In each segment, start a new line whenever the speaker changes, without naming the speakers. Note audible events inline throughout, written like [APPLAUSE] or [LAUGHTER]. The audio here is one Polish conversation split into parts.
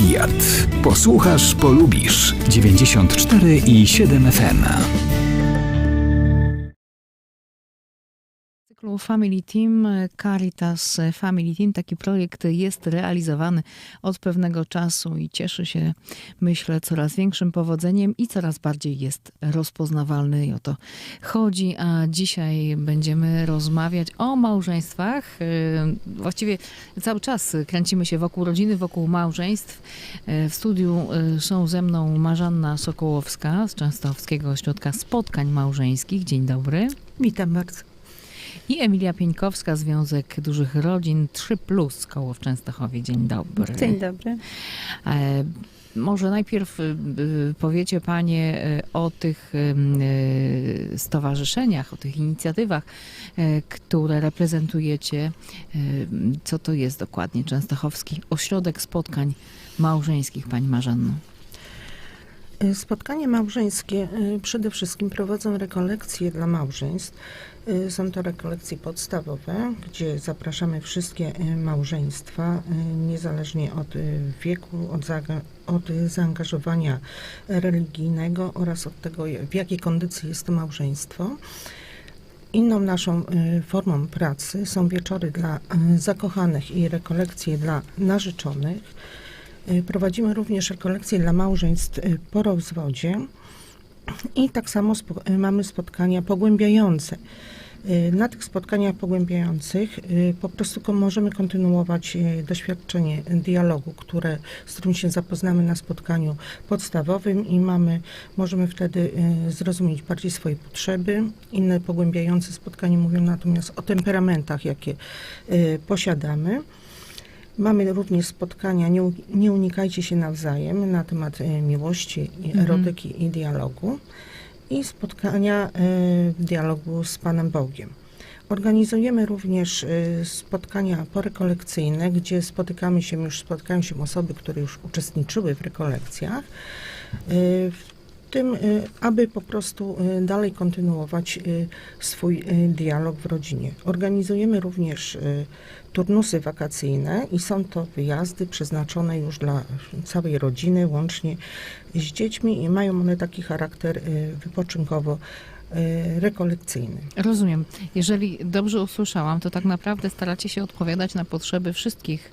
Fiat. Posłuchasz, polubisz. 94 i 7 FM.
Cyklu Family Team, Caritas Family Team. Taki projekt jest realizowany od pewnego czasu i cieszy się, myślę, coraz większym powodzeniem i coraz bardziej jest rozpoznawalny. I o to chodzi. A dzisiaj będziemy rozmawiać o małżeństwach. Yy, Właściwie cały czas kręcimy się wokół rodziny, wokół małżeństw. Yy, W studiu yy, są ze mną Marzanna Sokołowska z Częstochowskiego Ośrodka Spotkań Małżeńskich. Dzień dobry.
Witam bardzo.
I Emilia Pieńkowska, Związek Dużych Rodzin 3 Plus, koło w Częstochowie. Dzień dobry.
Dzień dobry.
E, może najpierw y, y, powiecie Panie y, o tych stowarzyszeniach, o tych inicjatywach, które reprezentujecie. Co to jest dokładnie Częstochowski Ośrodek Spotkań Małżeńskich, Pani Marzanno?
Spotkania małżeńskie przede wszystkim prowadzą rekolekcje dla małżeństw. Y, Są to rekolekcje podstawowe, gdzie zapraszamy wszystkie y, małżeństwa, y, niezależnie od wieku, od, od zaangażowania religijnego oraz od tego, w jakiej kondycji jest to małżeństwo. Inną naszą formą pracy są wieczory dla zakochanych i rekolekcje dla narzeczonych. Prowadzimy również rekolekcje dla małżeństw po rozwodzie i tak samo spo, y, mamy spotkania pogłębiające. Y, Na tych spotkaniach pogłębiających y, po prostu możemy kontynuować doświadczenie dialogu, które, z którym się zapoznamy na spotkaniu podstawowym i mamy, możemy wtedy zrozumieć bardziej swoje potrzeby. Inne pogłębiające spotkania mówią natomiast o temperamentach, jakie posiadamy. Mamy również spotkania, nie, nie unikajcie się nawzajem na temat e, miłości, i
Mhm.
erotyki i dialogu i spotkania e, dialogu z Panem Bogiem. Organizujemy również e, spotkania porekolekcyjne, gdzie spotykamy się już, spotkają się osoby, które już uczestniczyły w rekolekcjach, w tym, e, aby po prostu e, dalej kontynuować e, swój dialog w rodzinie. Organizujemy również turnusy wakacyjne i są to wyjazdy przeznaczone już dla całej rodziny, łącznie z dziećmi i mają one taki charakter y, wypoczynkowo-rekolekcyjny.
Rozumiem. Jeżeli dobrze usłyszałam, to tak naprawdę staracie się odpowiadać na potrzeby wszystkich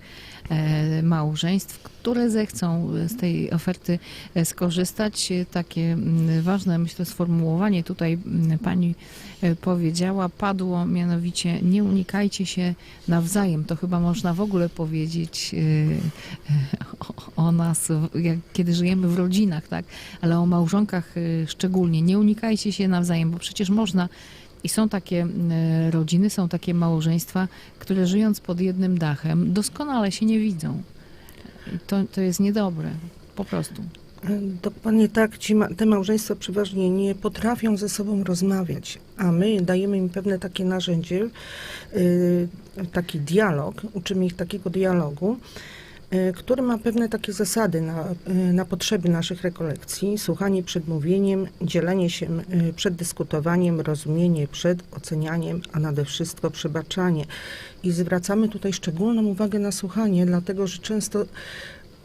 małżeństw, które zechcą z tej oferty e, skorzystać. E, Takie mm, ważne, myślę, sformułowanie tutaj mm, pani e, powiedziała, padło mianowicie nie unikajcie się nawzajem. To chyba można w ogóle powiedzieć e, e, o, nas, jak, kiedy żyjemy w rodzinach, tak? Ale o małżonkach e, szczególnie. Nie unikajcie się nawzajem, bo przecież można i są takie mm, rodziny, są takie małżeństwa, które żyjąc pod jednym dachem doskonale się nie widzą. To, to jest niedobre, po prostu.
Dokładnie tak, ci, ma- te małżeństwa przeważnie nie potrafią ze sobą rozmawiać, a my dajemy im pewne takie narzędzie, y, taki dialog, uczymy ich takiego dialogu, który ma pewne takie zasady na, y, na potrzeby naszych rekolekcji. Słuchanie przed mówieniem, dzielenie się y, przed dyskutowaniem, rozumienie przed ocenianiem, a nade wszystko przebaczanie. I zwracamy tutaj szczególną uwagę na słuchanie, dlatego że często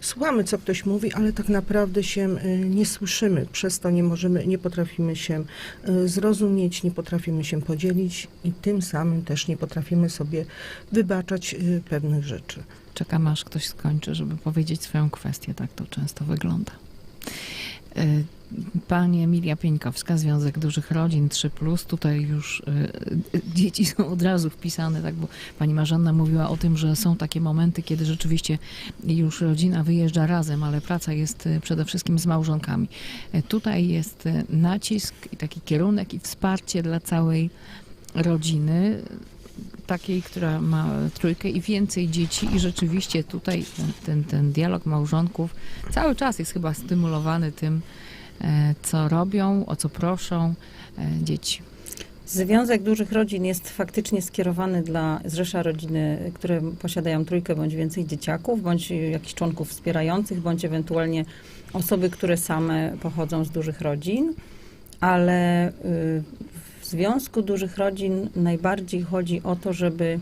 Słuchamy, co ktoś mówi, ale tak naprawdę się y, nie słyszymy. Przez to nie możemy, nie potrafimy się y, zrozumieć, nie potrafimy się podzielić i tym samym też nie potrafimy sobie wybaczać y, pewnych rzeczy.
Czekam aż ktoś skończy, żeby powiedzieć swoją kwestię. Tak to często wygląda. Y, Pani Emilia Pieńkowska, Związek Dużych Rodzin 3, tutaj już y, y, dzieci są od razu wpisane, tak, bo pani Marzanna mówiła o tym, że są takie momenty, kiedy rzeczywiście już rodzina wyjeżdża razem, ale praca jest przede wszystkim z małżonkami. Tutaj jest nacisk i taki kierunek i wsparcie dla całej rodziny takiej, która ma trójkę i więcej dzieci i rzeczywiście tutaj ten, ten, ten dialog małżonków cały czas jest chyba stymulowany tym, e, co robią, o co proszą e, dzieci.
Związek Dużych Rodzin jest faktycznie skierowany dla zrzesza rodziny, które posiadają trójkę bądź więcej dzieciaków, bądź jakichś członków wspierających, bądź ewentualnie osoby, które same pochodzą z dużych rodzin. Ale y, Związku Dużych Rodzin najbardziej chodzi o to, żeby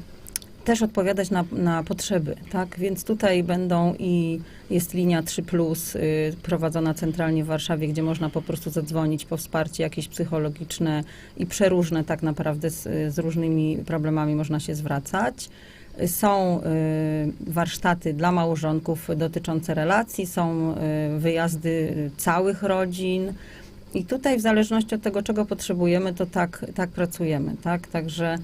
też odpowiadać na, na potrzeby, tak? Więc tutaj będą i jest linia 3, y, prowadzona centralnie w Warszawie, gdzie można po prostu zadzwonić po wsparcie jakieś psychologiczne i przeróżne tak naprawdę z, z różnymi problemami można się zwracać. Są y, warsztaty dla małżonków dotyczące relacji, są y, wyjazdy całych rodzin. I tutaj w zależności od tego, czego potrzebujemy, to tak, tak pracujemy, tak? Także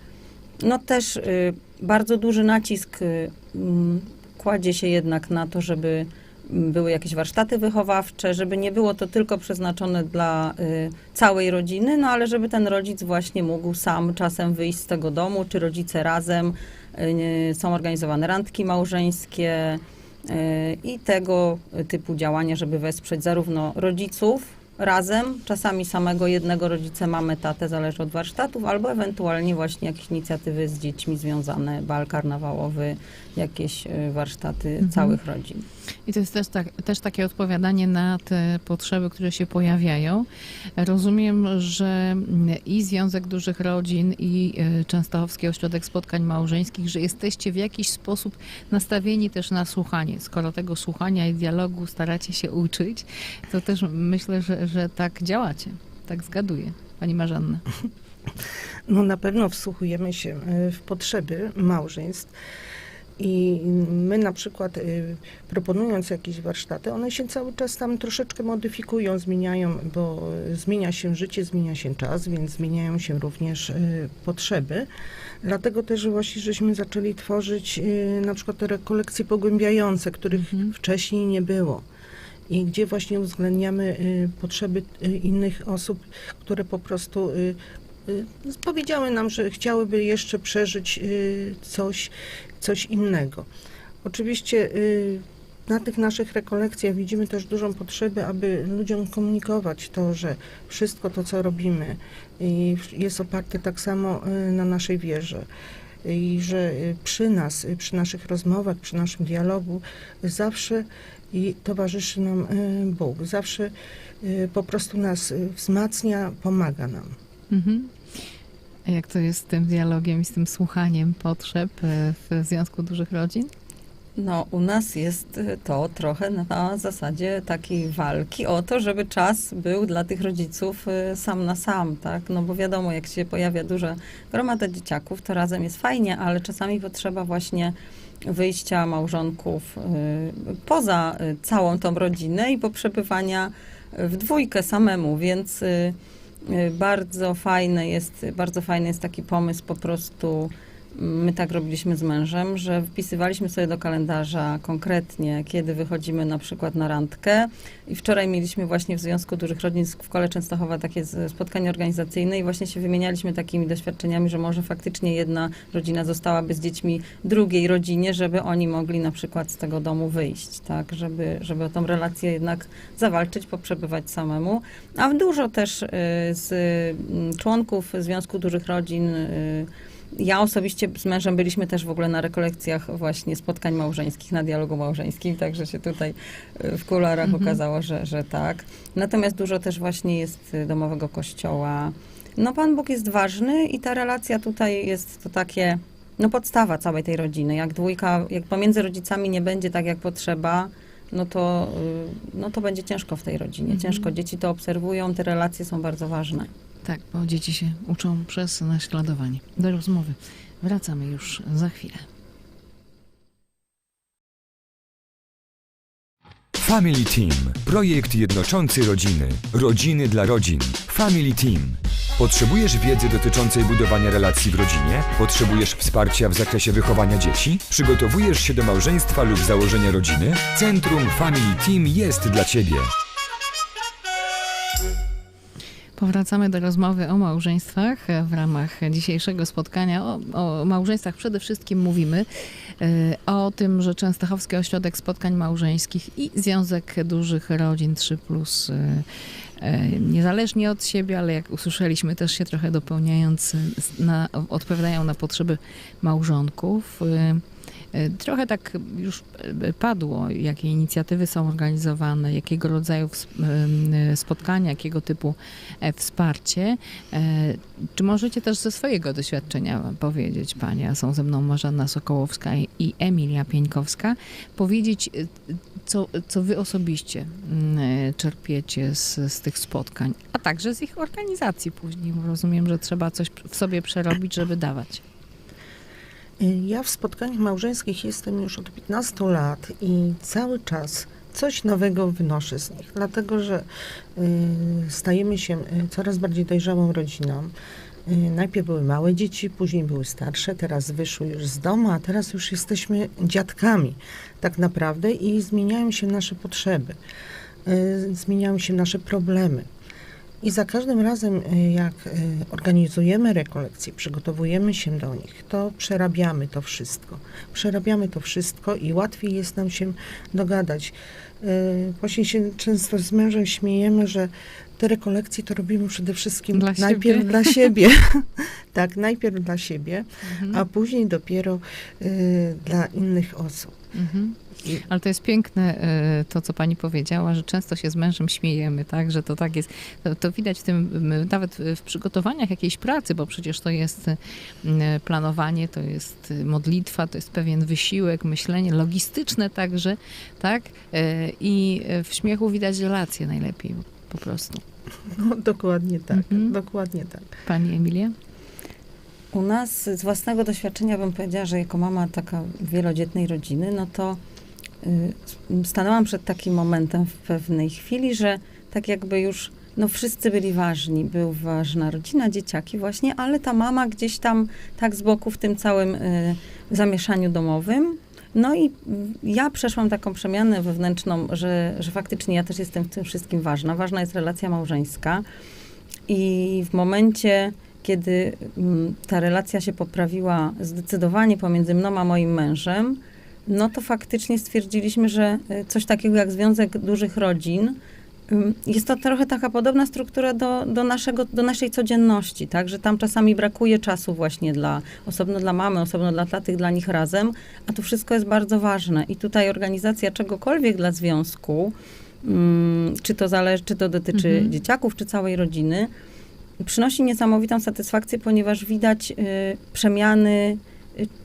no też y, bardzo duży nacisk y, mm, kładzie się jednak na to, żeby mm, były jakieś warsztaty wychowawcze, żeby nie było to tylko przeznaczone dla y, całej rodziny, no ale żeby ten rodzic właśnie mógł sam czasem wyjść z tego domu, czy rodzice razem. Y, są organizowane randki małżeńskie y, i tego typu działania, żeby wesprzeć zarówno rodziców razem, czasami samego jednego rodzica, mamy tatę, zależy od warsztatów, albo ewentualnie właśnie jakieś inicjatywy z dziećmi związane, bal karnawałowy, jakieś y, warsztaty
Mhm.
całych rodzin.
I to jest też, tak, też takie odpowiadanie na te potrzeby, które się pojawiają. Rozumiem, że i Związek Dużych Rodzin, i e, Częstochowski Ośrodek Spotkań Małżeńskich, że jesteście w jakiś sposób nastawieni też na słuchanie. Skoro tego słuchania i dialogu staracie się uczyć, to też myślę, że, że tak działacie. Tak zgaduję. Pani Marzanna.
No na pewno wsłuchujemy się y, w potrzeby małżeństw i my na przykład y, proponując jakieś warsztaty, one się cały czas tam troszeczkę modyfikują, zmieniają, bo y, zmienia się życie, zmienia się czas, więc zmieniają się również potrzeby. Dlatego też właśnie żeśmy zaczęli tworzyć na przykład te rekolekcje pogłębiające, których
Mhm.
wcześniej nie było. I gdzie właśnie uwzględniamy y, potrzeby y, innych osób, które po prostu y, powiedziały nam, że chciałyby jeszcze przeżyć coś, coś innego. Oczywiście na tych naszych rekolekcjach widzimy też dużą potrzebę, aby ludziom komunikować to, że wszystko to, co robimy, jest oparte tak samo na naszej wierze. I że y, przy nas, y, przy naszych rozmowach, przy naszym dialogu zawsze i towarzyszy nam y, Bóg. Zawsze y, po prostu nas y, wzmacnia, pomaga nam.
Mhm. Jak to jest z tym dialogiem i z tym słuchaniem potrzeb w Związku Dużych Rodzin?
No, u nas jest y, to trochę na zasadzie takiej walki o to, żeby czas był dla tych rodziców y, sam na sam, tak? No bo wiadomo, jak się pojawia duża gromada dzieciaków, to razem jest fajnie, ale czasami potrzeba właśnie wyjścia małżonków y, poza całą tą rodzinę i poprzebywania w dwójkę samemu, więc bardzo fajne jest, bardzo fajny jest taki pomysł po prostu My tak robiliśmy z mężem, że wpisywaliśmy sobie do kalendarza konkretnie, kiedy wychodzimy na przykład na randkę. I wczoraj mieliśmy właśnie w Związku Dużych Rodzin w Kole Częstochowa takie spotkanie organizacyjne i właśnie się wymienialiśmy takimi doświadczeniami, że może faktycznie jedna rodzina zostałaby z dziećmi drugiej rodzinie, żeby oni mogli na przykład z tego domu wyjść, tak, żeby, żeby o tą relację jednak zawalczyć, poprzebywać samemu. A dużo też y, z y, członków Związku Dużych Rodzin y, ja osobiście z mężem byliśmy też w ogóle na rekolekcjach właśnie spotkań małżeńskich, na dialogu małżeńskim, także się tutaj y, w kularach
Mhm.
okazało, że, że tak. Natomiast dużo też właśnie jest y, domowego kościoła. No Pan Bóg jest ważny i ta relacja tutaj jest to takie, no podstawa całej tej rodziny. Jak dwójka, jak pomiędzy rodzicami nie będzie tak jak potrzeba, no to, y, no to będzie ciężko w tej rodzinie.
Mhm.
Ciężko. Dzieci to obserwują, te relacje są bardzo ważne.
Tak, bo dzieci się uczą przez naśladowanie. Do rozmowy wracamy już za chwilę.
Family Team. Projekt jednoczący rodziny. Rodziny dla rodzin. Family Team. Potrzebujesz wiedzy dotyczącej budowania relacji w rodzinie? Potrzebujesz wsparcia w zakresie wychowania dzieci? Przygotowujesz się do małżeństwa lub założenia rodziny? Centrum Family Team jest dla Ciebie.
Powracamy do rozmowy o małżeństwach w ramach dzisiejszego spotkania. O, o małżeństwach przede wszystkim mówimy e, o tym, że Częstochowski Ośrodek Spotkań Małżeńskich i Związek Dużych Rodzin 3 Plus e, e, niezależnie od siebie, ale jak usłyszeliśmy też się trochę dopełniając, na, odpowiadają na potrzeby małżonków. E, Trochę tak już e, padło, jakie inicjatywy są organizowane, jakiego rodzaju e, spotkania, jakiego typu wsparcie. Czy możecie też ze swojego doświadczenia powiedzieć, Panie, są ze mną Marzanna Sokołowska i- Emilia Pieńkowska, powiedzieć, co, co wy osobiście czerpiecie z, z tych spotkań, a także z ich organizacji później, rozumiem, że trzeba coś w sobie przerobić, żeby dawać.
Ja w spotkaniach małżeńskich jestem już od 15 lat i cały czas coś nowego wynoszę z nich, dlatego że y, stajemy się y, coraz bardziej dojrzałą rodziną. Y, Najpierw były małe dzieci, później były starsze, teraz wyszły już z domu, a teraz już jesteśmy dziadkami tak naprawdę i zmieniają się nasze potrzeby, zmieniają się nasze problemy. I za każdym razem, y, jak y, organizujemy rekolekcje, przygotowujemy się do nich, to przerabiamy to wszystko. Przerabiamy to wszystko i łatwiej jest nam się dogadać. Y, Właśnie się często z mężem śmiejemy, że te rekolekcje to robimy przede wszystkim
Dla
najpierw [LAUGHS]
siebie.
dla [LAUGHS] siebie. tak, najpierw dla siebie,
Mhm.
a później dopiero y, dla innych osób.
Mhm. Ale to jest piękne, e, to co pani powiedziała, że często się z mężem śmiejemy, tak, że to tak jest. To, to widać w tym, nawet w przygotowaniach jakiejś pracy, bo przecież to jest m, planowanie, to jest e, modlitwa, to jest pewien wysiłek, myślenie logistyczne także, tak, i w śmiechu widać relacje najlepiej po prostu.
No, dokładnie tak,
Mhm.
dokładnie tak.
Pani Emilia?
U nas z własnego doświadczenia bym powiedziała, że jako mama taka wielodzietnej rodziny, no to y, stanęłam przed takim momentem w pewnej chwili, że tak jakby już no wszyscy byli ważni. Był ważna rodzina, dzieciaki właśnie, ale ta mama gdzieś tam tak z boku w tym całym y, zamieszaniu domowym. No i ja przeszłam taką przemianę wewnętrzną, że, że faktycznie ja też jestem w tym wszystkim ważna. Ważna jest relacja małżeńska. I w momencie, kiedy mm, ta relacja się poprawiła zdecydowanie pomiędzy mną a moim mężem, no to faktycznie stwierdziliśmy, że y, coś takiego jak Związek Dużych Rodzin, jest to trochę taka podobna struktura do, do, naszego, do naszej codzienności, tak? Że tam czasami brakuje czasu właśnie dla, osobno dla mamy, osobno dla tatych, dla nich razem, a to wszystko jest bardzo ważne. I tutaj organizacja czegokolwiek dla związku, czy to zależy, czy to dotyczy
Mhm.
dzieciaków, czy całej rodziny, przynosi niesamowitą satysfakcję, ponieważ widać y, przemiany,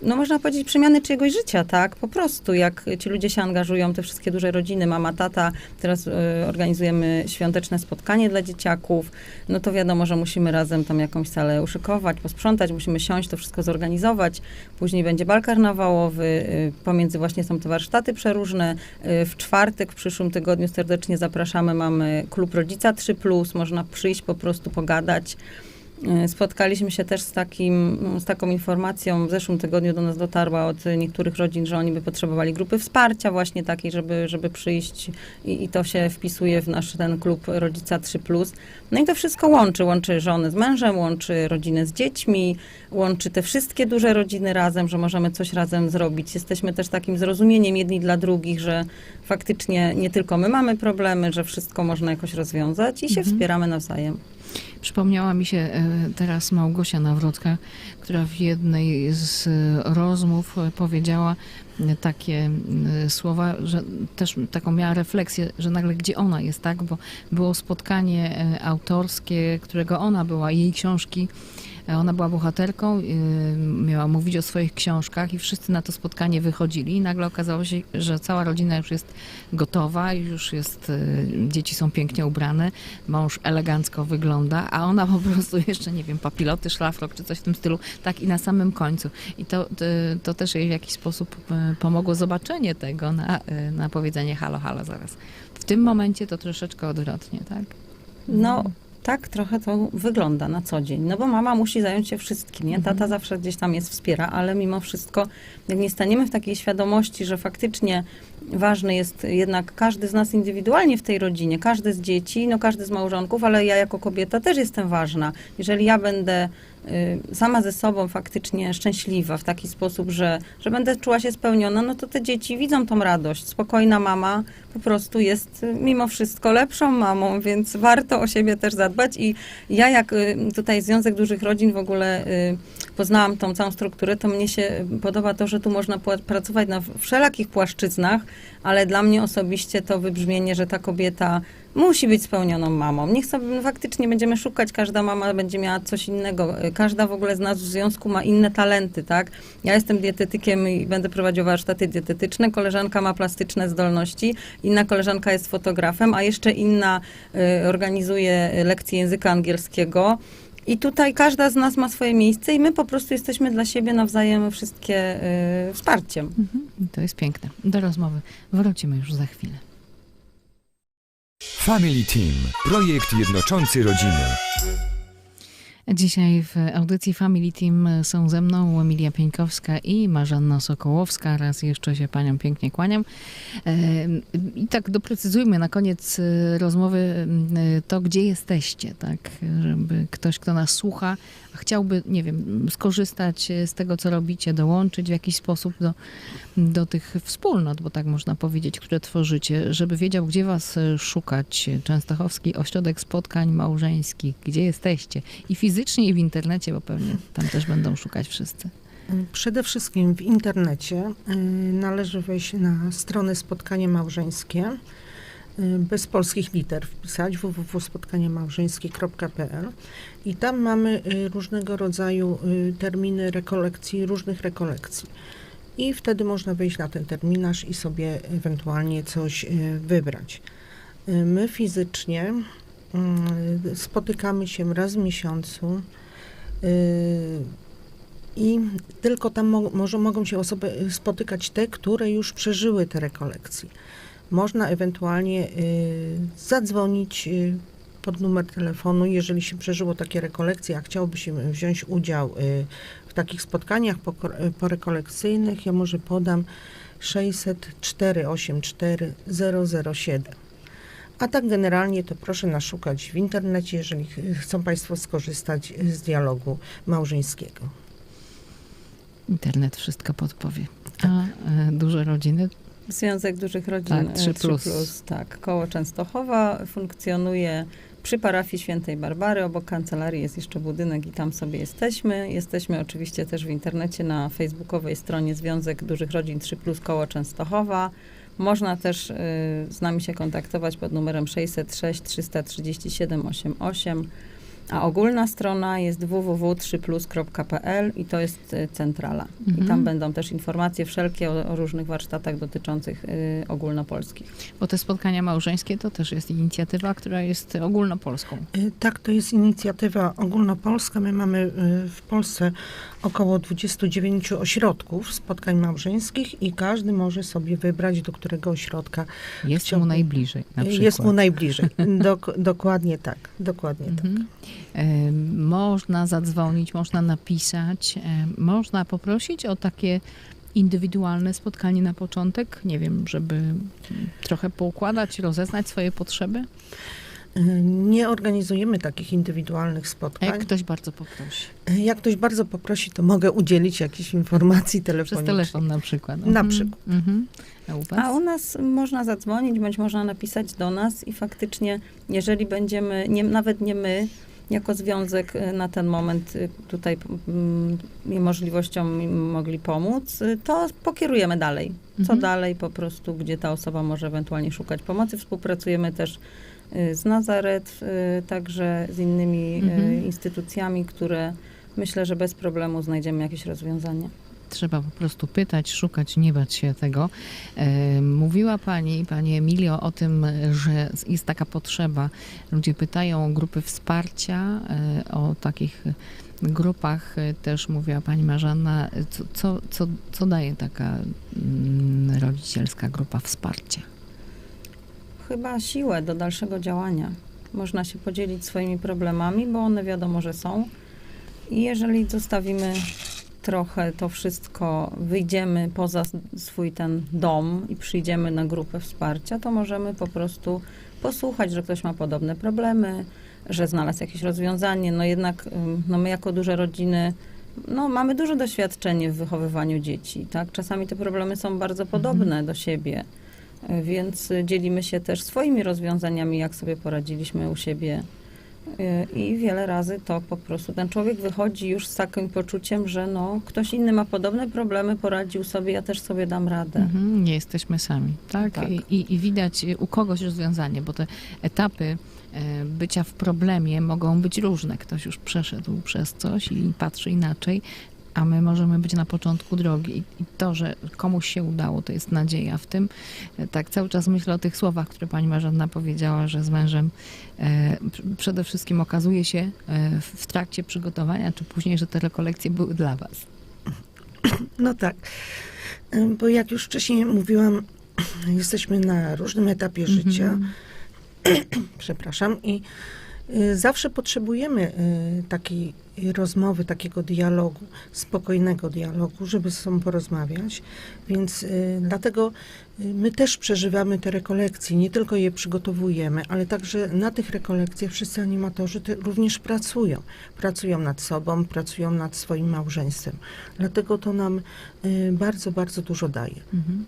no można powiedzieć przemiany czyjegoś życia, tak? Po prostu, jak ci ludzie się angażują, te wszystkie duże rodziny, mama, tata, teraz y, organizujemy świąteczne spotkanie dla dzieciaków, no to wiadomo, że musimy razem tam jakąś salę uszykować, posprzątać, musimy siąść, to wszystko zorganizować. Później będzie bal karnawałowy, y, pomiędzy właśnie są te warsztaty przeróżne. Y, W czwartek, w przyszłym tygodniu serdecznie zapraszamy, mamy klub Rodzica 3+, można przyjść po prostu pogadać. Y, Spotkaliśmy się też z, takim, z taką informacją, w zeszłym tygodniu do nas dotarła od niektórych rodzin, że oni by potrzebowali grupy wsparcia właśnie takiej, żeby, żeby przyjść i, i to się wpisuje w nasz ten klub Rodzica 3+. No i to wszystko łączy, łączy żonę z mężem, łączy rodzinę z dziećmi, łączy te wszystkie duże rodziny razem, że możemy coś razem zrobić. Jesteśmy też takim zrozumieniem jedni dla drugich, że faktycznie nie tylko my mamy problemy, że wszystko można jakoś rozwiązać i się
Mhm.
wspieramy nawzajem.
Przypomniała mi się e, teraz Małgosia Nawrotka, która w jednej z e, rozmów e, powiedziała takie słowa, że też taką miała refleksję, że nagle gdzie ona jest, tak? Bo było spotkanie autorskie, którego ona była, jej książki. E, Ona była bohaterką, e, miała mówić o swoich książkach i wszyscy na to spotkanie wychodzili i nagle okazało się, że cała rodzina już jest gotowa, już jest, e, dzieci są pięknie ubrane, mąż elegancko wygląda, a ona po prostu [LAUGHS] jeszcze, nie wiem, papiloty, szlafrok czy coś w tym stylu, tak i na samym końcu. I to, to, też jej w jakiś sposób e, pomogło zobaczenie tego na, na powiedzenie halo, halo zaraz. W tym momencie to troszeczkę odwrotnie, tak?
No, tak trochę to wygląda na co dzień. No bo mama musi zająć się wszystkim, nie? Tata zawsze gdzieś tam jest, wspiera, ale mimo wszystko, jak nie staniemy w takiej świadomości, że faktycznie ważny jest jednak każdy z nas indywidualnie w tej rodzinie, każdy z dzieci, no każdy z małżonków, ale ja jako kobieta też jestem ważna. Jeżeli ja będę y, sama ze sobą faktycznie szczęśliwa w taki sposób, że, że będę czuła się spełniona, no to te dzieci widzą tą radość. Spokojna mama po prostu jest y, mimo wszystko lepszą mamą, więc warto o siebie też zadbać i ja jak y, tutaj Związek Dużych Rodzin w ogóle y, poznałam tą całą strukturę, to mnie się podoba to, że tu można pracować na wszelakich płaszczyznach, ale dla mnie osobiście to wybrzmienie, że ta kobieta musi być spełnioną mamą. Niech sobie faktycznie będziemy szukać, każda mama będzie miała coś innego. Każda w ogóle z nas w związku ma inne talenty, tak? Ja jestem dietetykiem i będę prowadziła warsztaty dietetyczne, koleżanka ma plastyczne zdolności, inna koleżanka jest fotografem, a jeszcze inna y, organizuje lekcje języka angielskiego. I tutaj każda z nas ma swoje miejsce i my po prostu jesteśmy dla siebie nawzajem wszystkie y, wsparciem.
Mhm. I To jest piękne. Do rozmowy wrócimy już za chwilę.
Family Team. Projekt jednoczący rodziny.
Dzisiaj w audycji Family Team są ze mną Emilia Pieńkowska i Marzanna Sokołowska. Raz jeszcze się paniom pięknie kłaniam. I tak doprecyzujmy na koniec e, rozmowy e, to, gdzie jesteście, tak? Żeby ktoś, kto nas słucha, chciałby, nie wiem, skorzystać z tego, co robicie, dołączyć w jakiś sposób do, do tych wspólnot, bo tak można powiedzieć, które tworzycie, żeby wiedział, gdzie was e, szukać. Częstochowski Ośrodek Spotkań Małżeńskich, gdzie jesteście i fizycznie, i w internecie, bo pewnie tam też będą szukać wszyscy.
Przede wszystkim w internecie y, należy wejść na stronę Spotkanie Małżeńskie, bez polskich liter wpisać www.spotkaniemałżeńskie.pl i tam mamy y, różnego rodzaju y, terminy rekolekcji, różnych rekolekcji. I wtedy można wejść na ten terminarz i sobie ewentualnie coś y, wybrać. Y, My fizycznie y, spotykamy się raz w miesiącu y, i tylko tam mo- może mogą się osoby y, spotykać te, które już przeżyły te rekolekcje. Można ewentualnie y, zadzwonić y, pod numer telefonu, jeżeli się przeżyło takie rekolekcje, a chciałoby się wziąć udział y, w takich spotkaniach y, porekolekcyjnych, ja może podam 600 484 007. A tak generalnie to proszę nas szukać w internecie, jeżeli ch- chcą Państwo skorzystać y, z dialogu małżeńskiego.
Internet wszystko podpowie. A e, duże rodziny
Związek Dużych Rodzin
Tak,
e,
3
3
plus.
plus. Tak, koło Częstochowa funkcjonuje przy parafii Świętej Barbary. Obok kancelarii jest jeszcze budynek i tam sobie jesteśmy. Jesteśmy oczywiście też w internecie na facebookowej stronie Związek Dużych Rodzin 3 plus koło Częstochowa. Można też y, z nami się kontaktować pod numerem 606 337 88. A ogólna strona jest www.3plus.pl i to jest y, centrala. I
Mhm.
tam będą też informacje wszelkie o, o różnych warsztatach dotyczących y, ogólnopolskich.
Bo te spotkania małżeńskie to też jest inicjatywa, która jest ogólnopolską.
Y, Tak, to jest inicjatywa ogólnopolska. My mamy y, w Polsce około 29 ośrodków spotkań małżeńskich i każdy może sobie wybrać, do którego ośrodka
Jest mu
Chciałbym-
najbliżej na przykład.
jest mu najbliżej. [LAUGHS] Dok- dokładnie tak, dokładnie tak.
Mhm. E, Można zadzwonić, można napisać, e, można poprosić o takie indywidualne spotkanie na początek, nie wiem, żeby trochę poukładać, rozeznać swoje potrzeby.
Nie organizujemy takich indywidualnych
A
spotkań.
jak ktoś bardzo poprosi.
Y, Jak ktoś bardzo poprosi, to mogę udzielić jakichś informacji
Przez
telefonicznych.
telefon na przykład.
Na
Mhm.
przykład.
Mhm. A u was?
A u nas można zadzwonić, bądź można napisać do nas i faktycznie, jeżeli będziemy, nie, nawet nie my, jako związek y, na ten moment y, tutaj możliwością mogli pomóc, y, to pokierujemy dalej. Co
Mhm.
dalej po prostu, gdzie ta osoba może ewentualnie szukać pomocy. Współpracujemy też z Nazaret, także z innymi
Mhm.
instytucjami, które myślę, że bez problemu znajdziemy jakieś rozwiązanie.
Trzeba po prostu pytać, szukać, nie bać się tego. E, Mówiła Pani, Pani Emilio, o tym, że jest taka potrzeba. Ludzie pytają o grupy wsparcia, e, o takich grupach e, też mówiła Pani Marzanna. Co, co, co, co daje taka mm, rodzicielska grupa wsparcia?
Chyba siłę do dalszego działania. Można się podzielić swoimi problemami, bo one wiadomo, że są. I jeżeli zostawimy trochę to wszystko, wyjdziemy poza swój ten dom i przyjdziemy na grupę wsparcia, to możemy po prostu posłuchać, że ktoś ma podobne problemy, że znalazł jakieś rozwiązanie. No jednak no my jako duże rodziny no, mamy duże doświadczenie w wychowywaniu dzieci. Tak? Czasami te problemy są bardzo podobne do siebie. Y, Więc y, dzielimy się też swoimi rozwiązaniami, jak sobie poradziliśmy u siebie I wiele razy to po prostu ten człowiek wychodzi już z takim poczuciem, że no, ktoś inny ma podobne problemy, poradził sobie, ja też sobie dam radę.
Mhm, nie jesteśmy sami, tak?
Tak.
I, i, widać u kogoś rozwiązanie, bo te etapy e, bycia w problemie mogą być różne. Ktoś już przeszedł przez coś i patrzy inaczej, a my możemy być na początku drogi. I, to, że komuś się udało, to jest nadzieja w tym. E, Tak, cały czas myślę o tych słowach, które pani Marzanna powiedziała, że z mężem e, pr- przede wszystkim okazuje się e, w- trakcie przygotowania, czy później, że te rekolekcje były dla was.
No tak, Y, bo jak już wcześniej mówiłam, jesteśmy na różnym etapie życia,
Mhm. [CLEARS THROAT]
przepraszam, i zawsze potrzebujemy y, takiej rozmowy, takiego dialogu, spokojnego dialogu, żeby ze sobą porozmawiać. Więc y, dlatego y, my też przeżywamy te rekolekcje, nie tylko je przygotowujemy, ale także na tych rekolekcjach wszyscy animatorzy również pracują. Pracują nad sobą, pracują nad swoim małżeństwem. Dlatego to nam y, bardzo, bardzo dużo daje.
Mhm.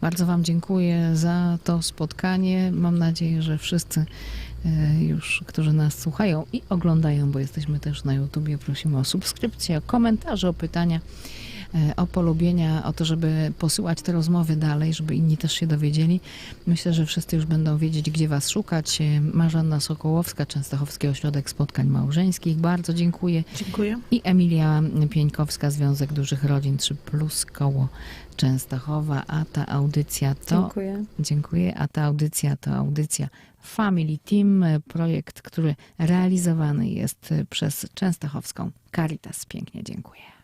Bardzo Wam dziękuję za to spotkanie. Mam nadzieję, że wszyscy e, już, którzy nas słuchają i oglądają, bo jesteśmy też na YouTubie, prosimy o subskrypcję, o komentarze, o pytania, o polubienia, o to, żeby posyłać te rozmowy dalej, żeby inni też się dowiedzieli. Myślę, że wszyscy już będą wiedzieć, gdzie Was szukać. E, Marzanna Sokołowska, Częstochowski Ośrodek Spotkań Małżeńskich. Bardzo dziękuję.
Dziękuję.
I Emilia Pieńkowska, Związek Dużych Rodzin 3 Plus Koło Częstochowa, a ta audycja to...
Dziękuję.
Dziękuję, a ta audycja to audycja Family Team, projekt, który realizowany jest przez Częstochowską Caritas. Pięknie dziękuję.